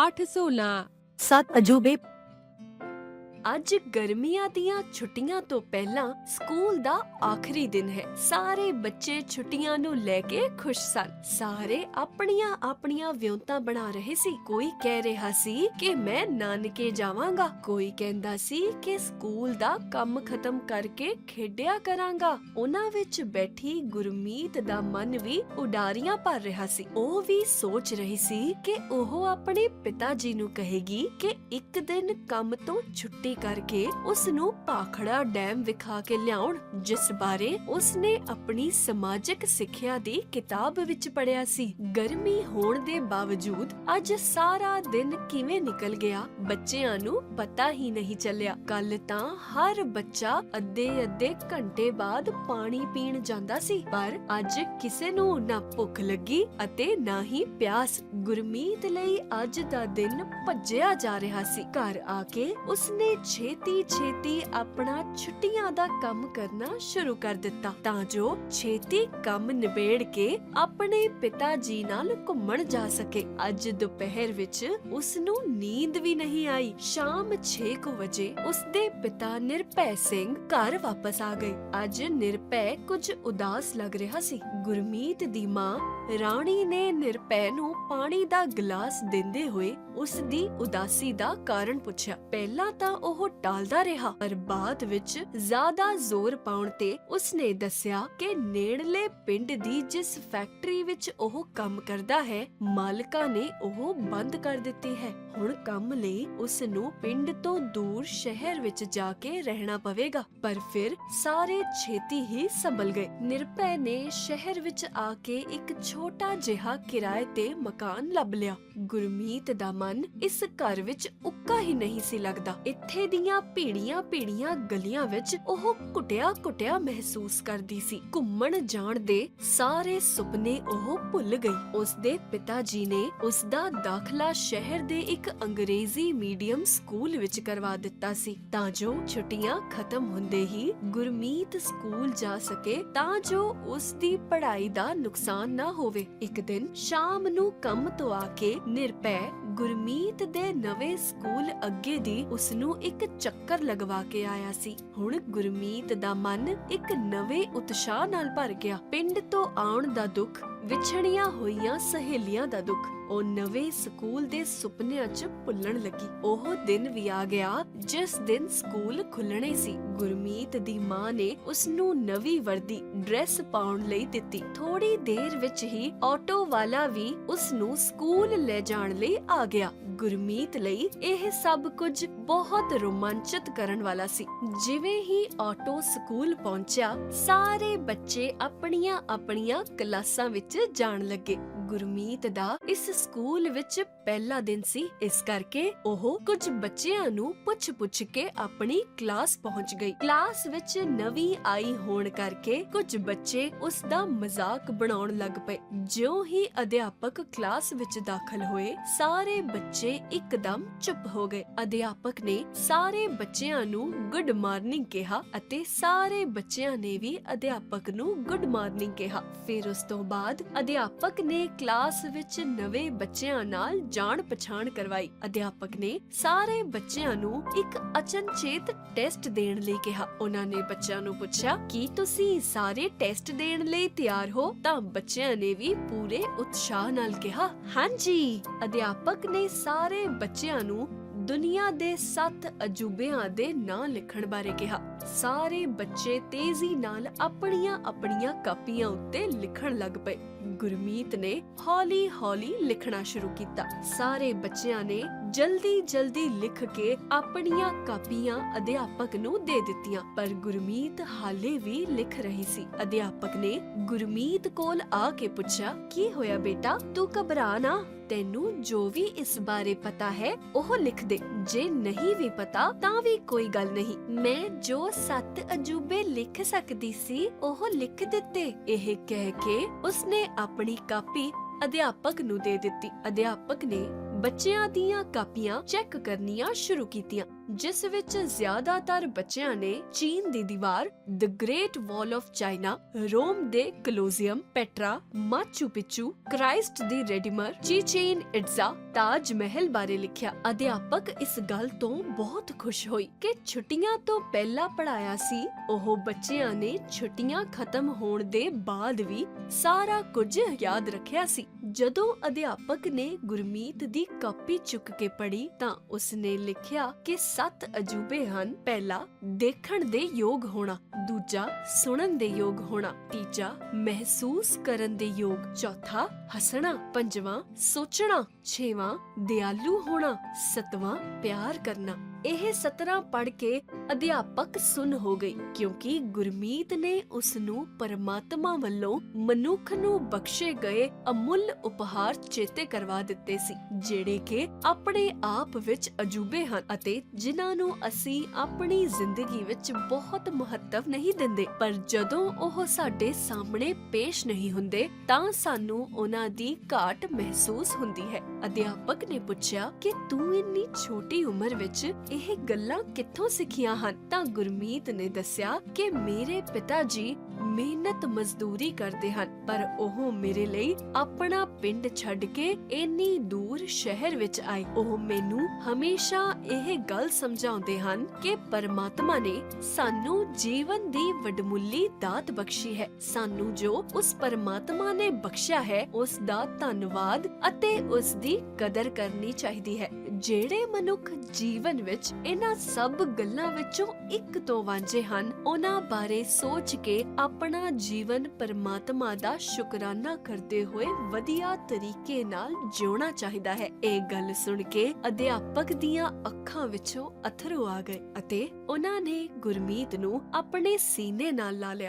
816 ਸੱਤ ਅਜੂਬੇ ਅੱਜ ਗਰਮੀਆਂ ਦੀਆਂ ਛੁੱਟੀਆਂ ਤੋਂ ਪਹਿਲਾਂ ਸਕੂਲ ਦਾ ਆਖਰੀ ਦਿਨ ਹੈ। ਸਾਰੇ ਬੱਚੇ ਛੁੱਟੀਆਂ ਨੂੰ ਲੈ ਕੇ ਖੁਸ਼ ਸਨ। ਸਾਰੇ ਆਪਣੀਆਂ ਆਪਣੀਆਂ ਵਿਉਂਤਾਂ ਬਣਾ ਰਹੇ ਸੀ। ਕੋਈ ਕਹਿ ਰਿਹਾ ਸੀ ਕਿ ਮੈਂ ਨਾਨਕੇ ਜਾਵਾਂਗਾ। ਕੋਈ ਕਹਿੰਦਾ ਸੀ ਕਿ ਸਕੂਲ ਦਾ ਕੰਮ ਖਤਮ ਕਰਕੇ ਖੇਡਿਆ ਕਰਾਂਗਾ। ਉਹਨਾਂ ਵਿੱਚ ਬੈਠੀ ਗੁਰਮੀਤ ਦਾ ਮਨ ਵੀ ਉਡਾਰੀਆਂ ਭਰ ਰਿਹਾ ਸੀ। ਉਹ ਵੀ ਸੋਚ ਰਹੀ ਸੀ ਕਿ ਉਹ ਆਪਣੇ ਪਿਤਾ ਜੀ ਨੂੰ ਕਹੇਗੀ ਕਿ ਇੱਕ ਦਿਨ ਕੰਮ ਤੋਂ ਛੁੱਟੀ ਕਰਕੇ ਉਸ ਨੂੰ ਪਾਖੜਾ ਡੈਮ ਵਿਖਾ ਕੇ ਲਿਆਉਣ, ਜਿਸ ਬਾਰੇ ਉਸ ਨੇ ਆਪਣੀ ਸਮਾਜਿਕ ਸਿੱਖਿਆ ਦੀ ਕਿਤਾਬ ਵਿੱਚ ਪੜ੍ਹਿਆ ਸੀ। ਗਰਮੀ ਹੋਣ ਦੇ ਬਾਵਜੂਦ ਅੱਜ ਸਾਰਾ ਦਿਨ ਕਿਵੇਂ ਨਿਕਲ ਗਿਆ, ਬੱਚਿਆਂ ਨੂੰ ਪਤਾ ਹੀ ਨਹੀਂ ਚੱਲਿਆ। ਕੱਲ ਤਾਂ ਹਰ ਬੱਚਾ ਅੱਧੇ ਅੱਧੇ ਘੰਟੇ ਬਾਅਦ ਪਾਣੀ ਪੀਣ ਜਾਂਦਾ ਸੀ, ਪਰ ਅੱਜ ਕਿਸੇ ਨੂੰ ਨਾ ਭੁੱਖ ਲੱਗੀ ਅਤੇ ਨਾ ਹੀ ਪਿਆਸ। ਗੁਰਮੀਤ ਲਈ ਅੱਜ ਦਾ ਦਿਨ ਭੱਜਿਆ ਜਾ ਰਿਹਾ ਸੀ। ਘਰ ਆ ਕੇ ਉਸਨੇ ਛੇਤੀ ਛੇਤੀ ਆਪਣਾ ਛੁੱਟੀਆਂ ਦਾ ਕੰਮ ਕਰਨਾ ਸ਼ੁਰੂ ਕਰ ਦਿੱਤਾ ਤਾਂ ਜੋ ਛੇਤੀ ਕੰਮ ਨਿਬੇੜ ਕੇ ਆਪਣੇ ਪਿਤਾ ਜੀ ਨਾਲ ਘੁੰਮਣ ਜਾ ਸਕੇ। ਅੱਜ ਦੁਪਹਿਰ ਵਿੱਚ ਉਸ ਨੂੰ ਨੀਂਦ ਵੀ ਨਹੀਂ ਆਈ। ਸ਼ਾਮ 6:00 ਵਜੇ ਉਸਦੇ ਪਿਤਾ ਨਿਰਭੈ ਸਿੰਘ ਘਰ ਵਾਪਸ ਆ ਗਏ। ਅੱਜ ਨਿਰਭੈ ਕੁਝ ਉਦਾਸ ਲੱਗ ਰਿਹਾ ਸੀ। ਗੁਰਮੀਤ ਦੀ ਮਾਂ ਰਾਣੀ ਨੇ ਨਿਰਪੈ ਨੂੰ ਪਾਣੀ ਦਾ ਗਲਾਸ ਦਿੰਦੇ ਹੋਏ ਉਸ ਦੀ ਉਦਾਸੀ ਦਾ ਕਾਰਨ ਪੁੱਛਿਆ। ਪਹਿਲਾਂ ਤਾਂ ਉਹ ਟਾਲਦਾ ਰਿਹਾ, ਪਰ ਬਾਅਦ ਵਿੱਚ ਜ਼ਿਆਦਾ ਜ਼ੋਰ ਪਾਉਣ ਤੇ ਉਸਨੇ ਦੱਸਿਆ ਕਿ ਨੇੜਲੇ ਪਿੰਡ ਦੀ ਜਿਸ ਫੈਕਟਰੀ ਵਿੱਚ ਉਹ ਕੰਮ ਕਰਦਾ ਹੈ, ਮਾਲਕਾਂ ਨੇ ਉਹ ਬੰਦ ਕਰ ਦਿੱਤੀ ਹੈ। ਹੁਣ ਕੰਮ ਲਈ ਉਸ ਨੂੰ ਪਿੰਡ ਤੋਂ ਦੂਰ ਸ਼ਹਿਰ ਵਿੱਚ ਜਾ ਕੇ ਰਹਿਣਾ ਪਵੇਗਾ, ਪਰ ਫਿਰ ਸਾਰੇ ਛੇਤੀ ਹੀ ਸੰਭਲ ਗਏ। ਨਿਰਭੈ ਨੇ ਸ਼ਹਿਰ ਵਿੱਚ ਆ ਕੇ ਇੱਕ ਛੋਟਾ ਜਿਹਾ ਕਿਰਾਏ ਤੇ ਮਕਾਨ ਲੱਭ ਲਿਆ। ਗੁਰਮੀਤ ਦਾ ਮਨ ਇਸ ਘਰ ਵਿੱਚ ਉੱਕਾ ਹੀ ਨਹੀਂ ਸੀ ਲੱਗਦਾ। ਇੱਥੇ ਦੀਆਂ ਭੀੜੀਆਂ ਭੀੜੀਆਂ ਗਲੀਆਂ ਵਿੱਚ ਉਹ ਕੁਟਿਆ ਕੁਟਿਆ ਮਹਿਸੂਸ ਕਰਦੀ ਸੀ। ਘੁੰਮਣ ਜਾਣ ਦੇ ਸਾਰੇ ਸੁਪਨੇ ਉਹ ਭੁੱਲ ਗਈ। ਉਸ ਦੇ ਪਿਤਾ ਜੀ ਨੇ ਉਸ ਦਾ ਦਾਖਲਾ ਸ਼ਹਿਰ ਦੇ ਇੱਕ ਅੰਗਰੇਜ਼ੀ ਮੀਡੀਅਮ ਸਕੂਲ ਵਿੱਚ ਕਰਵਾ ਦਿੱਤਾ ਸੀ। ਤਾਂ ਜੋ ਛੁੱਟੀਆਂ ਖਤਮ ਹੁੰਦੇ ਹੀ ਗੁਰਮੀਤ ਸਕੂਲ ਜਾ ਸਕੇ, ਤਾਂ ਜੋ ਉਸ ਦੀ ਪੜ੍ਹਾਈ ਦਾ ਨੁਕਸਾਨ ਨਾ ਹੋਵੇ ਇੱਕ ਦਿਨ ਸ਼ਾਮ ਨੂੰ ਕੰਮ ਤੋਂ ਆ ਕੇ ਨਿਰਪੈ ਗੁਰਮੀਤ ਦੇ ਨਵੇਂ ਸਕੂਲ ਅੱਗੇ ਦੀ ਉਸ ਨੂੰ ਇੱਕ ਚੱਕਰ ਲਗਵਾ ਕੇ ਆਇਆ ਸੀ। ਹੁਣ ਗੁਰਮੀਤ ਦਾ ਮਨ ਇੱਕ ਨਵੇਂ ਉਤਸ਼ਾਹ ਨਾਲ ਭਰ ਗਿਆ। ਪਿੰਡ ਤੋਂ ਆਉਣ ਦਾ ਦੁੱਖ ਵਿਛੜੀਆਂ ਹੋਈਆਂ ਸਹੇਲੀਆਂ ਦਾ ਦੁੱਖ। ਉਹ ਨਵੇਂ ਸਕੂਲ ਦੇ ਸੁਪਨਿਆਂ 'ਚ ਭੁੱਲਣ ਲੱਗੀ। ਉਹ ਦਿਨ ਵੀ ਆ ਗਿਆ ਜਿਸ ਦਿਨ ਸਕੂਲ ਖੁੱਲਣੇ ਸੀ। ਗੁਰਮੀਤ ਦੀ ਮਾਂ ਨੇ ਉਸ ਨੂੰ ਨਵੀਂ ਵਰਦੀ, ਡਰੈਸ ਪਾਉਣ ਲਈ ਦਿੱਤੀ। ਥੋੜੀ ਦੇਰ ਵਿੱਚ ਹੀ ਆਟੋ ਵਾਲਾ ਵੀ ਉਸ ਨੂੰ ਸਕੂਲ ਲੈ ਜਾਣ ਲਈ ਆ ਗਿਆ। ਗੁਰਮੀਤ ਲਈ ਇਹ ਸਭ ਕੁਝ ਬਹੁਤ ਰੋਮਾਂਚਿਤ ਕਰਨ ਵਾਲਾ ਸੀ। ਜਿਵੇਂ ਹੀ ਆਟੋ ਸਕੂਲ ਪਹੁੰਚਿਆ, ਸਾਰੇ ਬੱਚੇ ਆਪਣੀਆਂ ਆਪਣੀਆਂ ਕਲਾਸਾਂ ਵਿੱਚ ਜਾਣ ਲੱਗੇ। ਗੁਰਮੀਤ ਦਾ ਇਸ ਸਕੂਲ ਵਿੱਚ ਪਹਿਲਾ ਦਿਨ ਸੀ। ਇਸ ਕਰਕੇ ਉਹ ਕੁਝ ਬੱਚਿਆਂ ਨੂੰ ਪੁੱਛ-ਪੁੱਛ ਕੇ ਆਪਣੀ ਕਲਾਸ ਪਹੁੰਚ ਗਈ। ਕਲਾਸ ਵਿੱਚ ਨਵੀਂ ਆਈ ਹੋਣ ਕਰਕੇ ਕੁਝ ਬੱਚੇ ਉਸ ਦਾ ਮਜ਼ਾਕ ਬਣਾਉਣ ਲੱਗ ਪਏ। ਜਿਉਂ ਹੀ ਅਧਿਆਪਕ ਕਲਾਸ ਵਿੱਚ ਦਾਖਲ ਹੋਏ, ਸਾਰੇ ਬੱਚੇ ਇੱਕਦਮ ਚੁੱਪ ਹੋ ਗਏ। ਅਧਿਆਪਕ ਨੇ ਸਾਰੇ ਬੱਚਿਆਂ ਨੂੰ ਗੁੱਡ ਮਾਰਨਿੰਗ ਕਿਹਾ ਅਤੇ ਸਾਰੇ ਬੱਚਿਆਂ ਨੇ ਵੀ ਅਧਿਆਪਕ ਨੂੰ ਗੁੱਡ ਮਾਰਨਿੰਗ ਕਿਹਾ। ਫਿਰ ਉਸ ਤੋਂ ਬਾਅਦ ਅਧਿਆਪਕ ਨੇ ਕਲਾਸ ਵਿੱਚ ਨਵੇਂ ਬੱਚਿਆਂ ਨਾਲ ਜਾਣ ਪਛਾਣ ਕਰਵਾਈ। ਅਧਿਆਪਕ ਨੇ ਸਾਰੇ ਬੱਚਿਆਂ ਨੂੰ ਇੱਕ ਅਚਨਚੇਤ ਟੈਸਟ ਦੇਣ ਲਈ ਕਿਹਾ। ਉਹਨਾਂ ਨੇ ਬੱਚਿਆਂ ਨੂੰ ਪੁੱਛਿਆ, ਕੀ ਤੁਸੀਂ ਸਾਰੇ ਟੈਸਟ ਦੇਣ ਲਈ ਤਿਆਰ ਹੋ? ਤਾਂ ਬੱਚਿਆਂ ਨੇ ਵੀ ਪੂਰੇ ਉਤਸ਼ਾਹ ਨਾਲ ਕਿਹਾ, ਹਾਂਜੀ। ਅਧਿਆਪਕ ਨੇ ਸਾਰੇ ਬੱਚਿਆਂ ਨੂੰ ਦੁਨੀਆ ਦੇ 7 ਅਜੂਬਿਆਂ ਦੇ ਨਾਂ ਲਿਖਣ ਬਾਰੇ ਕਿਹਾ। ਸਾਰੇ ਬੱਚੇ ਤੇਜ਼ੀ ਨਾਲ ਆਪਣੀਆਂ ਆਪਣੀਆਂ ਕਾਪੀਆਂ ਉੱਤੇ ਲਿਖਣ ਲੱਗ ਪਏ। ਗੁਰਮੀਤ ਨੇ ਹੌਲੀ-ਹੌਲੀ ਲਿਖਣਾ ਸ਼ੁਰੂ ਕੀਤਾ। ਸਾਰੇ ਬੱਚਿਆਂ ਨੇ ਜਲਦੀ-ਜਲਦੀ ਲਿਖ ਕੇ ਆਪਣੀਆਂ ਕਾਪੀਆਂ ਅਧਿਆਪਕ ਨੂੰ ਦੇ ਦਿੱਤੀਆਂ, ਪਰ ਗੁਰਮੀਤ ਹਾਲੇ ਵੀ ਲਿਖ ਰਹੀ ਸੀ। ਅਧਿਆਪਕ ਨੇ ਗੁਰਮੀਤ ਕੋਲ ਆ ਕੇ ਪੁੱਛਿਆ, ਕੀ ਹੋਇਆ ਬੇਟਾ? ਤੂੰ ਘਬਰਾ ਨਾ। ਤੈਨੂੰ ਜੋ ਵੀ ਇਸ ਬਾਰੇ ਪਤਾ ਹੈ, ਉਹ ਲਿਖ ਦੇ। ਜੇ ਨਹੀਂ ਵੀ ਪਤਾ, ਤਾਂ ਵੀ ਕੋਈ ਗੱਲ ਨਹੀਂ। ਮੈਂ ਜੋ ਸੱਤ ਅਜੂਬੇ ਲਿਖ ਸਕਦੀ ਸੀ, ਉਹ ਲਿਖ ਦਿੱਤੇ। ਇਹ ਕਹਿ ਕੇ ਉਸਨੇ ਆਪਣੀ ਕਾਪੀ ਅਧਿਆਪਕ ਨੂੰ ਦੇ ਦਿੱਤੀ। ਅਧਿਆਪਕ ਨੇ ਬੱਚਿਆਂ ਦੀਆਂ ਕਾਪੀਆਂ ਚੈੱਕ ਕਰਨੀਆਂ ਸ਼ੁਰੂ ਕੀਤੀਆਂ। ਜਿਸ ਵਿੱਚ ਜ਼ਿਆਦਾਤਰ ਬੱਚਿਆਂ ਨੇ ਚੀਨ ਦੀ ਦੀਵਾਰ the great wall of China Rome ਦੇ Colosseum, Petra, Machu Picchu Christ the Redeemer, Chichen Itza, Taj Mahal ਬਾਰੇ ਲਿਖਿਆ। ਅਧਿਆਪਕ ਇਸ ਗੱਲ ਤੋਂ ਬਹੁਤ ਖੁਸ਼ ਹੋਈ ਕਿ ਛੁੱਟੀਆਂ ਤੋਂ ਪਹਿਲਾਂ ਪੜਾਇਆ ਸੀ। ਉਹ ਬੱਚਿਆਂ ਨੇ ਛੁੱਟੀਆਂ ਖਤਮ ਹੋਣ ਦੇ ਬਾਅਦ ਵੀ ਸਾਰਾ ਕੁਝ ਯਾਦ ਰੱਖਿਆ ਸੀ। ਜਦੋਂ ਅਧਿਆਪਕ ਨੇ ਗੁਰਮੀਤ ਦੀ ਕਾਪੀ ਚੁੱਕ ਕੇ ਪੜ੍ਹੀ ਤਾਂ ਉਸਨੇ ਲਿਖਿਆ ਕਿ ਸੱਤ ਅਜੂਬੇ ਹਨ। ਪਹਿਲਾ, ਦੇਖਣ ਦੇ ਯੋਗ ਹੋਣਾ। ਦੂਜਾ, ਸੁਣਨ ਦੇ ਯੋਗ ਹੋਣਾ। ਤੀਜਾ, ਮਹਿਸੂਸ ਕਰਨ ਦੇ ਯੋਗ। ਚੌਥਾ, ਹੱਸਣਾ। ਪੰਜਵਾਂ, ਸੋਚਣਾ। ਛੇਵਾਂ, ਦਿਆਲੂ ਹੋਣਾ। ਸਤਵਾਂ, ਪਿਆਰ ਕਰਨਾ। ਇਹ 17 ਪੜ ਕੇ ਅਧਿਆਪਕ ਸੁਨ ਹੋ ਗਈ ਕਿਉਂਕਿ ਗੁਰਮੀਤ ਨੇ ਉਸ ਨੂੰ ਪਰਮਾਤਮਾ ਵੱਲੋਂ ਮਨੁੱਖ ਨੂੰ ਬਖਸ਼ੇ ਗਏ ਅਮੁੱਲ ਉਪਹਾਰ ਚੇਤੇ ਕਰਵਾ ਦਿੱਤੇ ਸੀ, ਜਿਹੜੇ ਕਿ ਆਪਣੇ ਆਪ ਵਿੱਚ ਅਜੂਬੇ ਹਨ ਅਤੇ ਜਿਨ੍ਹਾਂ ਨੂੰ ਅਸੀਂ ਆਪਣੀ ਜ਼ਿੰਦਗੀ ਵਿੱਚ ਬਹੁਤ ਮਹੱਤਵ ਨਹੀਂ ਦਿੰਦੇ। ਪਰ ਜਦੋਂ ਉਹ ਸਾਡੇ ਸਾਹਮਣੇ ਪੇਸ਼ ਨਹੀਂ ਹੁੰਦੇ, ਤਾਂ ਸਾਨੂੰ ਉਹਨਾਂ ਦੀ ਘਾਟ ਮਹਿਸੂਸ ਹੁੰਦੀ ਹੈ। ਅਧਿਆਪਕ ਨੇ ਪੁੱਛਿਆ ਕਿ ਤੂੰ ਇੰਨੀ ਛੋਟੀ ਉਮਰ ਵਿੱਚ ਇਹ ਗੱਲਾਂ ਕਿੱਥੋਂ ਸਿੱਖੀਆਂ ਹਨ ਤਾਂ ਗੁਰਮੀਤ ਨੇ ਦੱਸਿਆ ਕਿ ਮੇਰੇ ਪਿਤਾ ਜੀ ਮਿਹਨਤ ਮਜ਼ਦੂਰੀ ਕਰਦੇ ਹਨ, ਪਰ ਉਹ ਮੇਰੇ ਲਈ ਆਪਣਾ ਪਿੰਡ ਛੱਡ ਕੇ ਇੰਨੀ ਦੂਰ ਸ਼ਹਿਰ ਵਿੱਚ ਆਏ। ਉਹ ਮੈਨੂੰ ਹਮੇਸ਼ਾ ਇਹ ਗੱਲ ਸਮਝਾਉਂਦੇ ਹਨ ਕਿ ਪਰਮਾਤਮਾ ਨੇ ਸਾਨੂੰ ਜੀਵਨ ਦੀ ਵਡਮੁੱਲੀ ਦਾਤ ਬਖਸ਼ੀ ਹੈ। ਸਾਨੂੰ ਜੋ ਉਸ ਪਰਮਾਤਮਾ ਨੇ ਬਖਸ਼ਿਆ ਹੈ, ਉਸ ਦਾ ਧੰਨਵਾਦ ਅਤੇ ਉਸ ਦੀ ਕਦਰ ਕਰਨੀ ਚਾਹੀਦੀ ਹੈ। ਜਿਹੜੇ ਮਨੁੱਖ ਜੀਵਨ ਵਿੱਚ ਇਹਨਾਂ ਸਭ ਗੱਲਾਂ ਵਿੱਚੋਂ ਇੱਕ ਤੋਂ ਵਾਂਝੇ ਹਨ, ਉਹਨਾਂ ਬਾਰੇ ਸੋਚ ਕੇ ਆਪਣਾ ਜੀਵਨ ਪਰਮਾਤਮਾ ਦਾ ਸ਼ੁਕਰਾਨਾ ਕਰਦੇ ਹੋਏ ਵਧੀਆ ਤਰੀਕੇ ਨਾਲ ਜਿਉਣਾ ਚਾਹੀਦਾ ਹੈ। ਇਹ ਗੱਲ ਸੁਣ ਕੇ ਅਧਿਆਪਕ ਦੀਆਂ ਅੱਖਾਂ ਵਿੱਚੋਂ ਅਥਰੂ ਆ ਗਏ ਅਤੇ ਉਹਨਾਂ ਨੇ ਗੁਰਮੀਤ ਨੂੰ ਆਪਣੇ ਸੀਨੇ ਨਾਲ ਲਾ ਲਿਆ।